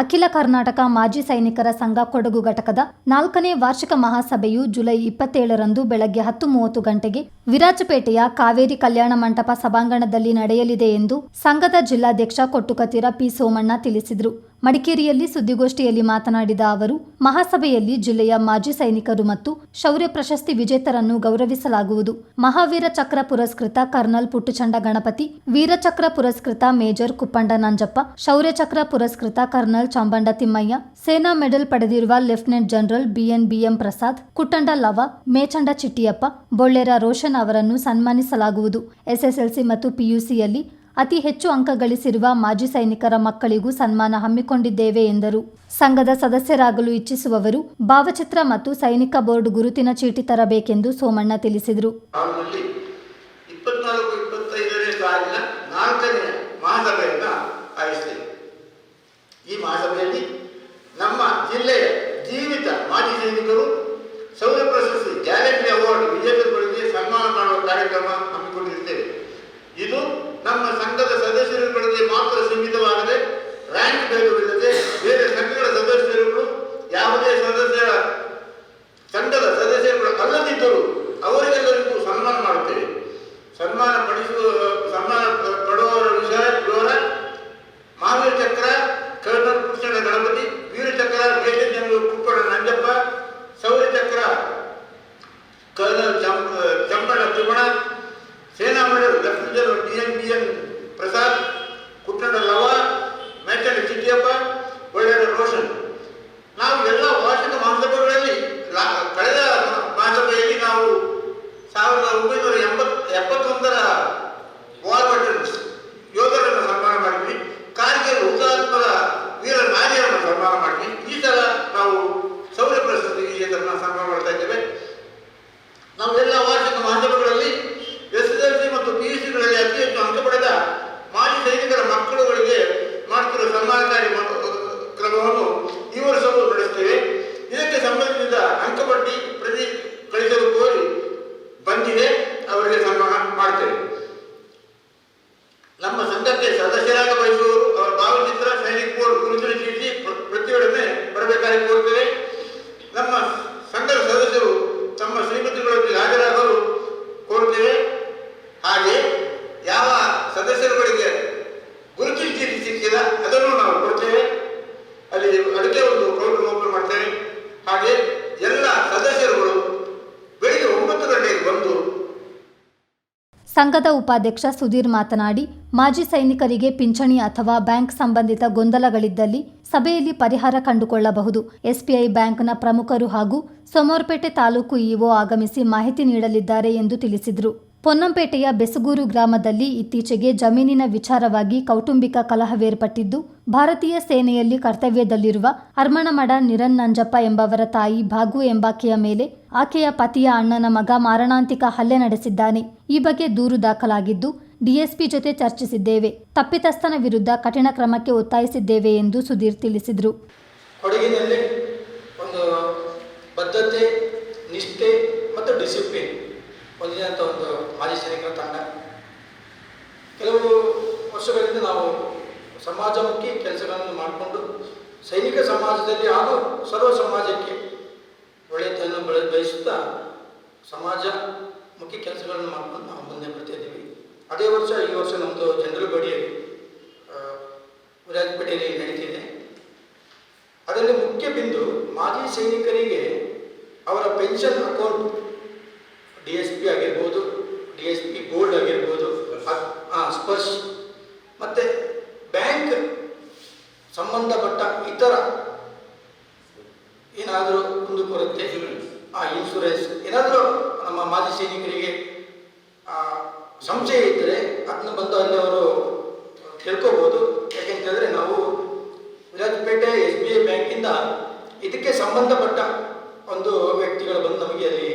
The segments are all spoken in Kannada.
ಅಖಿಲ ಕರ್ನಾಟಕ ಮಾಜಿ ಸೈನಿಕರ ಸಂಘ ಕೊಡಗು ಘಟಕದ ನಾಲ್ಕನೇ ವಾರ್ಷಿಕ ಮಹಾಸಭೆಯು ಜುಲೈ ಇಪ್ಪತ್ತೇಳರಂದು ಬೆಳಗ್ಗೆ ಹತ್ತು ಮೂವತ್ತು ಗಂಟೆಗೆ ವಿರಾಜಪೇಟೆಯ ಕಾವೇರಿ ಕಲ್ಯಾಣ ಮಂಟಪ ಸಭಾಂಗಣದಲ್ಲಿ ನಡೆಯಲಿದೆ ಎಂದು ಸಂಘದ ಜಿಲ್ಲಾಧ್ಯಕ್ಷ ಕೊಟ್ಟುಕತಿರ ಪಿ ಸೋಮಣ್ಣ ತಿಳಿಸಿದರು. ಮಡಿಕೇರಿಯಲ್ಲಿ ಸುದ್ದಿಗೋಷ್ಠಿಯಲ್ಲಿ ಮಾತನಾಡಿದ ಅವರು, ಮಹಾಸಭೆಯಲ್ಲಿ ಜಿಲ್ಲೆಯ ಮಾಜಿ ಸೈನಿಕರು ಮತ್ತು ಶೌರ್ಯ ಪ್ರಶಸ್ತಿ ವಿಜೇತರನ್ನು ಗೌರವಿಸಲಾಗುವುದು. ಮಹಾವೀರ ಚಕ್ರ ಪುರಸ್ಕೃತ ಕರ್ನಲ್ ಪುಟ್ಟುಚಂಡ ಗಣಪತಿ ವೀರಚಕ್ರ ಪುರಸ್ಕೃತ ಮೇಜರ್ ಕುಪ್ಪಂಡ ನಂಜಪ್ಪ, ಶೌರ್ಯ ಚಕ್ರ ಪುರಸ್ಕೃತ ಕರ್ನಲ್ ಚಾಂಬಂಡ ತಿಮ್ಮಯ್ಯ, ಸೇನಾ ಮೆಡಲ್ ಪಡೆದಿರುವ lieutenant general BN BM Prasad, Kuttanda Lava, Mechanda Chittiappa, Bollera Roshan ಅವರನ್ನು ಸನ್ಮಾನಿಸಲಾಗುವುದು. ಎಸ್ಎಸ್ಎಲ್ಸಿ ಮತ್ತು ಪಿಯುಸಿಯಲ್ಲಿ ಅತಿ ಹೆಚ್ಚು ಅಂಕ ಗಳಿಸಿರುವ ಮಾಜಿ ಸೈನಿಕರ ಮಕ್ಕಳಿಗೂ ಸನ್ಮಾನ ಹಮ್ಮಿಕೊಂಡಿದ್ದೇವೆ ಎಂದರು. ಸಂಘದ ಸದಸ್ಯರಾಗಲು ಇಚ್ಛಿಸುವವರು ಭಾವಚಿತ್ರ ಮತ್ತು ಸೈನಿಕ ಬೋರ್ಡ್ ಗುರುತಿನ ಚೀಟಿ ತರಬೇಕೆಂದು ಸೋಮಣ್ಣ ತಿಳಿಸಿದರು. ಈ ಮಹಾಸಭೆಯಲ್ಲಿ ನಮ್ಮ ಜಿಲ್ಲೆಯ ಜೀವಿತ ಮಾಜಿ ಸೈನಿಕರು ಸನ್ಮಾನ ಪಡಿಸುವ ಸನ್ಮಾನ ಪಡುವವರ ವಿಷಯ, ವಿವರ. Mahavir Chakra, colonel Krishna Ganapathi Vir Chakra major Kuppala Nanjappa Shaurya Chakra, colonel Champana Thimmana Sena medal general D N N Prasad Kuttana Lava Mechanda Chittiappa ಒಳ್ಳೆಯ ರೋಷನ್ ನಾವು ಎಲ್ಲ ವಾರ್ಷಿಕ ಮಹಾಸಭೆಗಳಲ್ಲಿ ಲಾ- ಕಳೆದ ಮಹಾಸಭೆಯಲ್ಲಿ ನಾವು ಸಾವಿರದ ಒಂಬೈನೂರ ಎಂಬತ್ ಎಪ್ಪತ್ತೊಂದರ ವಾರ್ ವೆಟರನ್ಸ್ ಯೋಧರನ್ನು ಸನ್ಮಾನ ಮಾಡಿದ್ವಿ ಕಾರ್ಗಿಲ್ ಹುತಾತ್ಮರ ವೀರ ನಾರಿಯರನ್ನು ಸನ್ಮಾನ ಮಾಡಿದ್ವಿ ಈ ಸಲ ನಾವು ಶೌರ್ಯ ಪ್ರಶಸ್ತಿ ವಿಜೇತರನ್ನ ಸನ್ಮಾನ ಮಾಡ್ತಾ ಇದ್ದೇವೆ ನಾವು ಎಲ್ಲ ವಾರ್ಷಿಕ ಮಹಾಸಭೆಗಳಲ್ಲಿ ಎಸ್ ಎಸ್ ಎಲ್ ಸಿ ಮತ್ತು ಪಿ ಯು ಸಿಗಳಲ್ಲಿ ಅತಿ ಹೆಚ್ಚು ಅಂಕ ಪಡೆದ ಮಾಜಿ ಸೈನಿಕರ ಮಕ್ಕಳುಗಳಿಗೆ ಮ- ಕ್ರಮವನ್ನು ಈ ವರ್ಷವೂ ನಡೆಸುತ್ತೇವೆ ಇದಕ್ಕೆ ಸಂಬಂಧಿಸಿದ ಅಂಕಪಟ್ಟಿ ಪ್ರತಿ ಕಳಿಸಲು ಕೋರಿ ಬಂದಿದೆ. ಅವರಿಗೆ ಸನ್ಮಾನ ಮಾಡ್ತೇವೆ. ನಮ್ಮ ಸಂಘಕ್ಕೆ ಸದಸ್ಯರಾಗ ಬಯಸುವವರು, ಅವರ ಭಾವಚಿತ್ರ, ಸೈನಿಕ್ ಬೋರ್ಡ್ ಗುರುತಿನ ಚೀಟಿ ಪ್ರ- ಪ್ರತಿಯೊಡನೆ ಬರಬೇಕಾಗಿ ಕೋರುತ್ತೇವೆ ನಮ್ಮ ಸಂಘದ ಸದಸ್ಯರು ತಮ್ಮ ಶ್ರೀಮತಿಗಳೊಂದಿಗೆ ಹಾಜರಾಗಲು ಕೋರುತ್ತೇವೆ ಹಾಗೆ ಯಾವ ಸದಸ್ಯರುಗಳಿಗೆ ಗುರುತಿನ ಚೀಟಿ ಸಿಕ್ಕಿಲ್ಲ ಅದನ್ನು ನಾವು ಕೊಡ್ತೇವೆ ಅಲ್ಲಿ ಅದಕ್ಕೆ ಒಂದು ಕೌಂಟರ್ ಓಪನ್ ಮಾಡ್ತೇವೆ ಹಾಗೆ ಎಲ್ಲ ಸದಸ್ಯರುಗಳು ಬೆಳಿಗ್ಗೆ ಒಂಬತ್ತು ಗಂಟೆಗೆ ಬಂದು ಸಂಘದ ಉಪಾಧ್ಯಕ್ಷ ಸುಧೀರ್ ಮಾತನಾಡಿ, ಮಾಜಿ ಸೈನಿಕರಿಗೆ ಪಿಂಚಣಿ ಅಥವಾ ಬ್ಯಾಂಕ್ ಸಂಬಂಧಿತ ಗೊಂದಲಗಳಿದ್ದಲ್ಲಿ ಸಭೆಯಲ್ಲಿ ಪರಿಹಾರ ಕಂಡುಕೊಳ್ಳಬಹುದು. ಎಸ್ಬಿಐ ಬ್ಯಾಂಕ್ನ ಪ್ರಮುಖರು ಹಾಗೂ ಸೋಮವಾರಪೇಟೆ ತಾಲೂಕು ಇಒ ಆಗಮಿಸಿ ಮಾಹಿತಿ ನೀಡಲಿದ್ದಾರೆ ಎಂದು ತಿಳಿಸಿದರು. ಪೊನ್ನಂಪೇಟೆಯ ಬೆಸಗೂರು ಗ್ರಾಮದಲ್ಲಿ ಇತ್ತೀಚೆಗೆ ಜಮೀನಿನ ವಿಚಾರವಾಗಿ ಕೌಟುಂಬಿಕ ಕಲಹವೇರ್ಪಟ್ಟಿದ್ದು, ಭಾರತೀಯ ಸೇನೆಯಲ್ಲಿ ಕರ್ತವ್ಯದಲ್ಲಿರುವ ಅರ್ಮಣಮಡ ನಿರನ್ ನಂಜಪ್ಪ ಎಂಬವರ ತಾಯಿ ಭಾಗು ಎಂಬಾಕೆಯ ಮೇಲೆ ಆಕೆಯ ಪತಿಯ ಅಣ್ಣನ ಮಗ ಮಾರಣಾಂತಿಕ ಹಲ್ಲೆ ನಡೆಸಿದ್ದಾನೆ. ಈ ಬಗ್ಗೆ ದೂರು ದಾಖಲಾಗಿದ್ದು, ಡಿಎಸ್ಪಿ ಜೊತೆ ಚರ್ಚಿಸಿದ್ದೇವೆ. ತಪ್ಪಿತಸ್ಥನ ವಿರುದ್ಧ ಕಠಿಣ ಕ್ರಮಕ್ಕೆ ಒತ್ತಾಯಿಸಿದ್ದೇವೆ ಎಂದು ಸುಧೀರ್ ತಿಳಿಸಿದರು. ಒಂದು ಬದ್ಧತೆ, ನಿಷ್ಠೆ ಮತ್ತು ಡಿಸಿಪ್ಲಿನ್ ಹೊಂದಿದಂಥ ಒಂದು ಮಾಜಿ ಸೈನಿಕರ ತಂಡ. ಕೆಲವು ವರ್ಷಗಳಿಂದ ನಾವು ಸಮಾಜಮುಖಿ ಕೆಲಸಗಳನ್ನು ಮಾಡಿಕೊಂಡು ಸೈನಿಕ ಸಮಾಜದಲ್ಲಿ ಹಾಗೂ ಸರ್ವ ಸಮಾಜಕ್ಕೆ ಒಳ್ಳೆಯತನ ಬೆಳೆ ಬಯಸುತ್ತಾ ಸಮಾಜ ಮುಖಿ ಕೆಲಸಗಳನ್ನು ಮಾಡಿಕೊಂಡು ನಾವು ಮುಂದೆ ಬರ್ತಿದ್ದೀವಿ ಅದೇ ವರ್ಷ, ಈ ವರ್ಷ ನಮ್ಮದು ಜನರಲ್ ಬಡಿ ವಿರಾಜಪೇಟೆಯಲ್ಲಿ ನಡೀತಿದೆ. ಅದರಲ್ಲಿ ಮುಖ್ಯ ಬಿಂದು ಮಾಜಿ ಸೈನಿಕರಿಗೆ ಅವರ pension account. D S P ಆಗಿರ್ಬೋದು, ಡಿ ಎಸ್ ಪಿ ಗೋಲ್ಡ್ ಆಗಿರ್ಬೋದು ಸ್ಪರ್ಶ್. ಮತ್ತು ಬ್ಯಾಂಕ್ ಸಂಬಂಧಪಟ್ಟ ಇತರ ಏನಾದರೂ ಒಂದು ಕೊರತೆ ಆ ಇನ್ಶೂರೆನ್ಸ್ ಏನಾದರೂ ನಮ್ಮ ಮಾಜಿ ಸೈನಿಕರಿಗೆ ಸಂಶಯ ಇದ್ದರೆ ಅದನ್ನ ಬಂದು ಅಲ್ಲಿ ಅವರು ತಿಳ್ಕೊಬೋದು. ಯಾಕೆಂತಂದರೆ ನಾವು ವಿರಾಜಪೇಟೆ ಎಸ್ ಬಿ ಐ ಬ್ಯಾಂಕಿಂದ ಇದಕ್ಕೆ ಸಂಬಂಧಪಟ್ಟ ಒಂದು ವ್ಯಕ್ತಿಗಳು ಬಂದು ನಮಗೆ ಅಲ್ಲಿ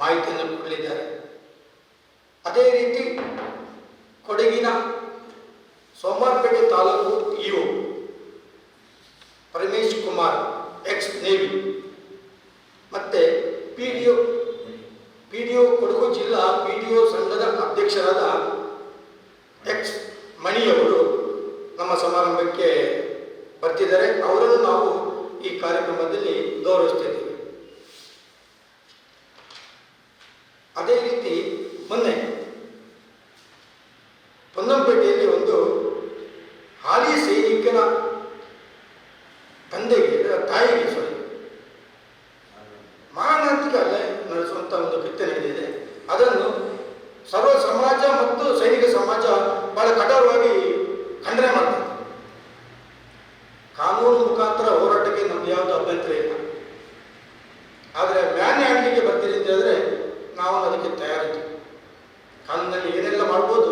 ಮಾಹಿತಿಯನ್ನು ಕೊಡಲಿದ್ದಾರೆ. ಅದೇ ರೀತಿ ಕೊಡಗಿನ Somwarpet taluk EO Paramesh Kumar ex navy ಮತ್ತು P D O P D O Kodagu ಜಿಲ್ಲಾ ಪಿ ಡಿ ಒ ಸಂಘದ ಅಧ್ಯಕ್ಷರಾದ ಎಕ್ಸ್ ಮಣಿಯವರು ನಮ್ಮ ಸಮಾರಂಭಕ್ಕೆ ಬರ್ತಿದ್ದಾರೆ. ಅವರನ್ನು ನಾವು ಈ ಕಾರ್ಯಕ್ರಮದಲ್ಲಿ ಗೌರವಿಸ್ತಾ ಇದ್ದೀವಿ ಅದೇ ರೀತಿ ಮೊನ್ನೆ ಪೊನ್ನಂಪೇಟೆಯಲ್ಲಿ ಒಂದು ಹಾಲಿ ಸೈನಿಕನ ತಂದೆಗೆ ತಾಯಿಗೆ ಸಾರಿ ಮಾನಸಿಕ ಅಲ್ಲೇ ನಡೆಸುವಂಥ ಒಂದು ಕೃತ್ಯ ನಡೆದಿದೆ. ಅದನ್ನು ಸರ್ವ ಸಮಾಜ ಮತ್ತು ಸೈನಿಕ ಸಮಾಜ ಬಹಳ ಕಠೋರವಾಗಿ ಖಂಡನೆ ಮಾಡ್ತಾರೆ ಕಾನೂನು ಮುಖಾಂತರ ಹೋರಾಟಕ್ಕೆ ನಮ್ದು ಯಾವುದು ಅಭ್ಯಂತರ ಇಲ್ಲ. ಆದರೆ ಮ್ಯಾನ್ ಹಾಕಲಿಕ್ಕೆ ಬರ್ತೀರಿ ಅಂತ ಹೇಳಿದ್ರೆ ನಾವು ಅದಕ್ಕೆ ತಯಾರಿದ್ದೀವಿ ಕಾಲದಲ್ಲಿ ಏನೆಲ್ಲ ಮಾಡ್ಬೋದು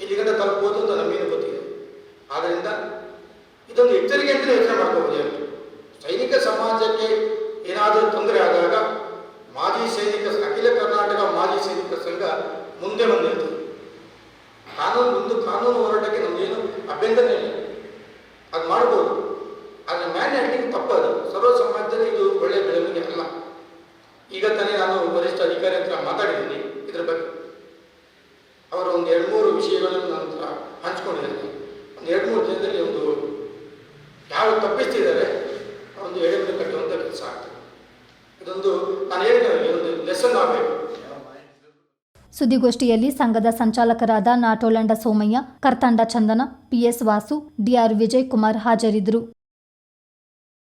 ಇಲ್ಲಿಗಂಟ ತಲುಪ್ಬೋದು ಅಂತ ನಮಗೇನು ಗೊತ್ತಿದೆ ಆದ್ದರಿಂದ ಇದೊಂದು ಎಚ್ಚರಿಕೆ ಅಂತಲೇ ಯೋಚನೆ ಮಾಡ್ಕೋಬಹುದು ಸೈನಿಕ ಸಮಾಜಕ್ಕೆ ಏನಾದರೂ ತೊಂದರೆ ಆದಾಗ ಮಾಜಿ ಸೈನಿಕ, ಅಖಿಲ ಕರ್ನಾಟಕ ಮಾಜಿ ಸೈನಿಕ ಸಂಘ ಮುಂದೆ ಬಂದಿರ್ತದೆ ಕಾನೂನು ಮುಂದೆ ಕಾನೂನು ಹೋರಾಟಕ್ಕೆ ನಮಗೇನು ಅಭ್ಯಂತರ ಇಲ್ಲ ಅದು ಮಾಡ್ಬೋದು ಆದರೆ ಮ್ಯಾನ್ ಹ್ಯಾಂಡ್ಲಿಂಗ್ ತಪ್ಪದು ಸರ್ವ ಸಮಾಜದಲ್ಲಿ ಇದು ಒಳ್ಳೆಯ ಬೆಳವಣಿಗೆ ಅಲ್ಲ ಈಗ ತಾನೇ ನಾನು ವರಿಷ್ಠ ಅಧಿಕಾರಿ ಹತ್ರ ಮಾತಾಡಿದ್ದೀನಿ ಇದ್ರ ಬಗ್ಗೆ ಅವರು ಒಂದು ಎರಡು ಮೂರು ವಿಷಯಗಳನ್ನು ನನ್ನ ಹತ್ರ ಹಂಚ್ಕೊಂಡಿದ್ದಾರೆ ಒಂದು ಎರಡು ಮೂರು ದಿನದಲ್ಲಿ ಒಂದು ಯಾರು ತಪ್ಪಿಸ್ತಿದ್ದಾರೆ ಒಂದು ಎಡೆಬಿಡು ಕಟ್ಟುವಂಥ ಕೆಲಸ ಆಗ್ತದೆ. ಇದೊಂದು ನಾನು ಹೇಳಿದ ಒಂದು ಲೆಸನ್ ಆಗಬೇಕು. ಸುದ್ದಿಗೋಷ್ಠಿಯಲ್ಲಿ ಸಂಘದ ಸಂಚಾಲಕರಾದ ನಾಟೋಲಂಡ ಸೋಮಯ್ಯ, ಕರ್ತಂಡ ಚಂದನ, ಪಿಎಸ್ ವಾಸು ಡಿಆರ್ ವಿಜಯ್ ಕುಮಾರ್ ಹಾಜರಿದ್ದರು.